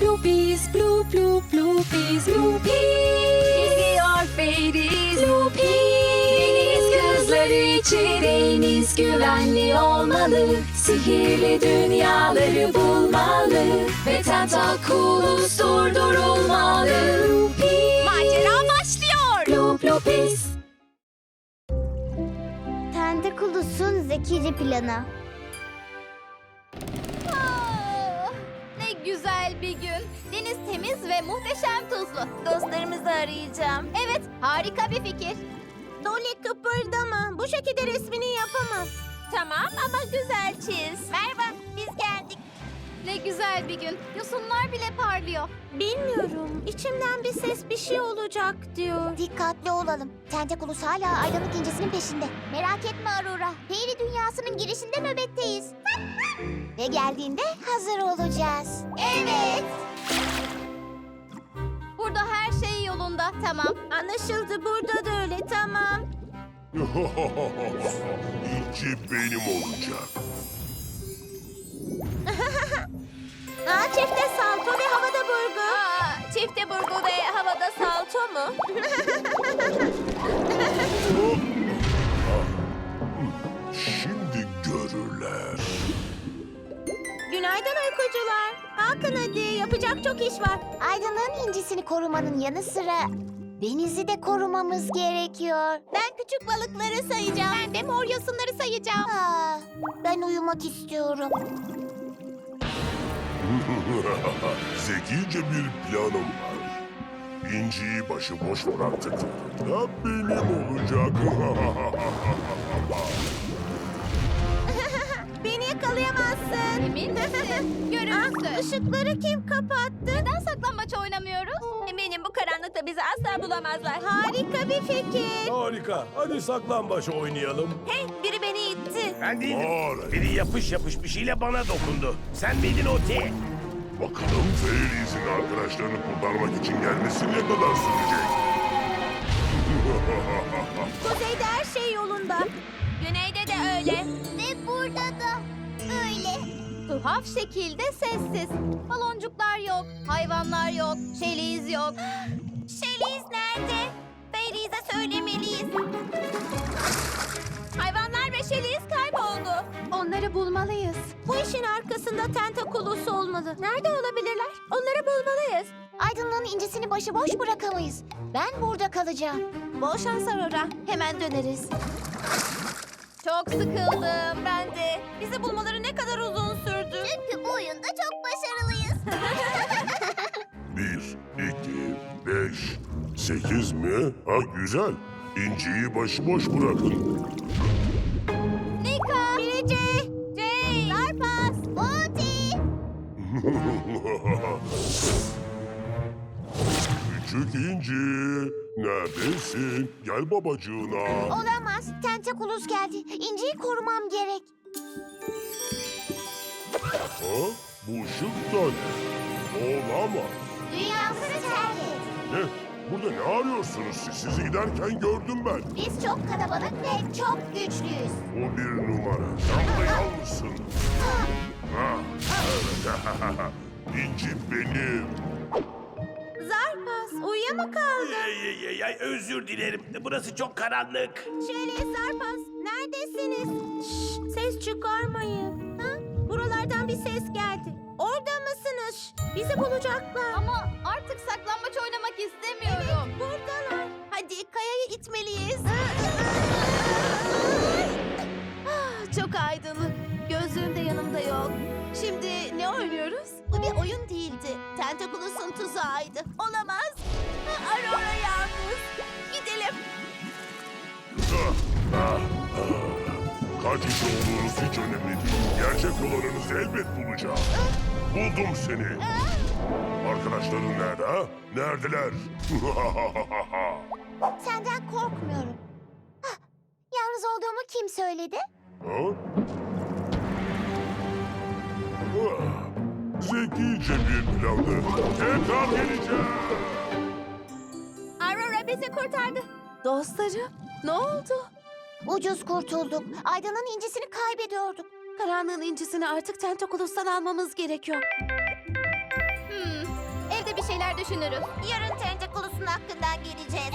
Bloopies, bloop, bloop, bloopies, bloopies. Geliyor Fairies, bloopies. Deniz kızları için deniz güvenli olmalı. Sihirli dünyaları bulmalı. Ve tentakulus durdurulmalı. Bloopies. Macera başlıyor. Bloop, bloopies. Tentikulus'un zekice planı. Ah, ne güzel bir Deniz temiz ve muhteşem tuzlu. Dostlarımızı arayacağım. Evet, harika bir fikir. Dolly kıpırdama. Bu şekilde resmini yapamaz. Tamam ama güzel çiz. Merhaba, biz geldik. Ne güzel bir gün. Yosunlar bile parlıyor. Bilmiyorum. İçimden bir ses bir şey olacak diyor. Dikkatli olalım. Tentakulus hala aydınlık incisinin peşinde. Merak etme Aurora. Peri dünyasının girişinde nöbetteyiz. Ve geldiğinde hazır olacağız. Evet. Tamam. Anlaşıldı. Burada da öyle. Tamam. İnci benim olacak. Aa, çifte salto ve havada burgu. Aa, çifte burgu ve Günaydın uykucular. Kalkın hadi. Yapacak çok iş var. Aydınlığın incisini korumanın yanı sıra denizi de korumamız gerekiyor. Ben küçük balıkları sayacağım. Ben de mor yosunları sayacağım. Aa, ben uyumak istiyorum. Zekice bir planım var. İnciyi başıboş bıraktıklarında benim olacak. Yakalayamazsın. Emin misin? Görürüz. Işıkları kim kapattı? Neden saklambaç oynamıyoruz? Eminim bu karanlıkta bizi asla bulamazlar. Harika bir fikir. Harika. Hadi saklambaç oynayalım. Hey, biri beni itti. Ben değilim. Var. Biri yapış yapış bir şeyle bana dokundu. Sen miydin o T? Bakalım Fairy's'in arkadaşlarını kurtarmak için gelmesi ne kadar sürecek? Kuzeyde her şey yolunda. Güneyde de öyle. Ve burada da. Tuhaf şekilde sessiz. Baloncuklar yok, hayvanlar yok, şeliz yok. şeliz nerede? Feyriz'e söylemeliyiz. Hayvanlar ve şeliz kayboldu. Onları bulmalıyız. Bu işin arkasında Tentakulus olmalı. Nerede olabilirler? Onları bulmalıyız. Aydınlığın incisini başıboş bırakamayız. Ben burada kalacağım. Bol şans Aurora. Hemen döneriz. Çok sıkıldım ben de. Bizi bulmaları ne kadar uzun sekiz mi? Ha güzel. İnciyi başıboş bırakın. Nika! Birici. Jay! Zarpas! Boti! Küçük İnci, neredesin? Gel babacığına. Olamaz. Tentakulus geldi. İnciyi korumam gerek. Ha? Bu ışık da ne? Olamaz. Dünyamızı terk et. Ne? Burada ne arıyorsunuz siz? Sizi giderken gördüm ben. Biz çok kalabalık ve çok güçlüyüz. O bir numara. Sen burayı almışsın. Ha, evet. İnci benim. Zarpas uyuya mı kaldı? Ay, ay, ay, ay, özür dilerim. Burası çok karanlık. Şöyle Zarpas neredesiniz? Şşş, ses çıkarmayın. Ha? Buralardan bir ses geldi. Orada mısınız? Bizi bulacaklar. Kayayı itmeliyiz. Ah, Çok aydınlık. Gözlüğüm de yanımda yok. Şimdi ne oynuyoruz? Bu bir oyun değildi. Tentakulus'un tuzağıydı. Olamaz. Aurora yalnız. Gidelim. Kaç kişi olduğunuz hiç önemli değil. Gerçek olanınızı elbet bulacağım. Buldum seni. Arkadaşların nerede ha? Neredeler? Senden korkmuyorum. Hah, yalnız olduğumu kim söyledi? ha? Ah, Zekice bir plandı. Tekrar geleceğim. Aurora bizi kurtardı. Dostlarım ne oldu? Ucuz kurtulduk. Aydın'ın incisini kaybediyorduk. Karanlığın incisini artık Tentakulus'tan almamız gerekiyor. Düşünürüz. Yarın Tentekulusun hakkından geleceğiz.